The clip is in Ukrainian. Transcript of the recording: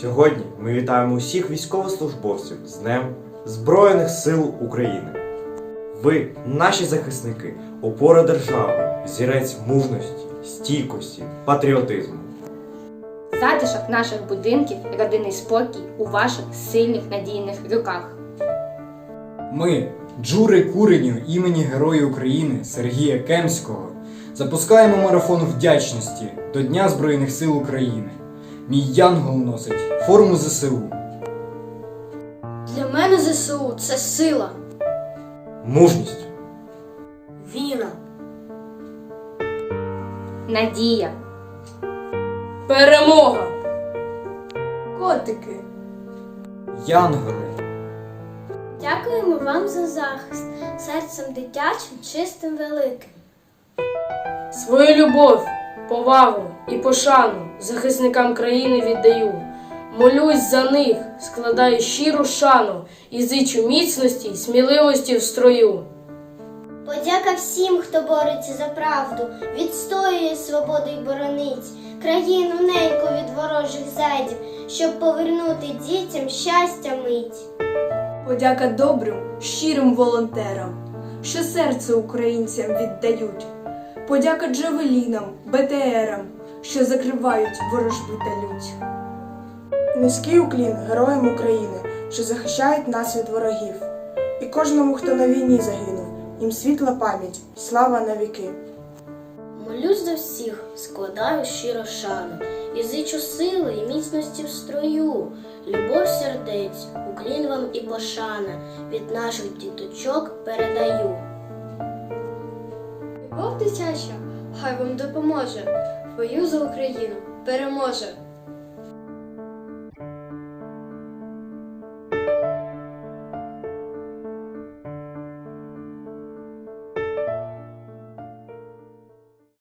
Сьогодні ми вітаємо усіх військовослужбовців з Днем Збройних сил України. Ви, наші захисники, опора держави, зірець мужності, стійкості, патріотизму. Затишок наших будинків, родинний спокій у ваших сильних надійних руках. Ми, джури куренів імені Героя України Сергія Кемського, запускаємо марафон вдячності до Дня Збройних сил України. Мій янгол носить форму ЗСУ. Для мене ЗСУ це сила, Мужність, віра, Надія, перемога, котики. Янголи. Дякуємо вам за захист серцем дитячим, чистим, великим. Свою любов, повагу і пошану захисникам країни віддаю. Молюсь за них, складаю щиру шану і зичу міцності й сміливості в строю. Подяка всім, хто бореться за правду, відстоює свободу й боронить, країну неньку від ворожих зайдів, щоб повернути дітям щастя мить. Подяка добрим, щирим волонтерам, що серце українцям віддають. Подяка джавелінам, БТРам, що закривають ворожби та лють. Низький уклін героям України, що захищають нас від ворогів. І кожному, хто на війні загинув, їм світла пам'ять, слава на віки. Молюсь за всіх, складаю щиро шану, і зичу сили і міцності в строю, любов сердець, уклін вам і пошана, від наших діточок передаю. Дитяча, хай вам допоможе, бою за Україну переможе.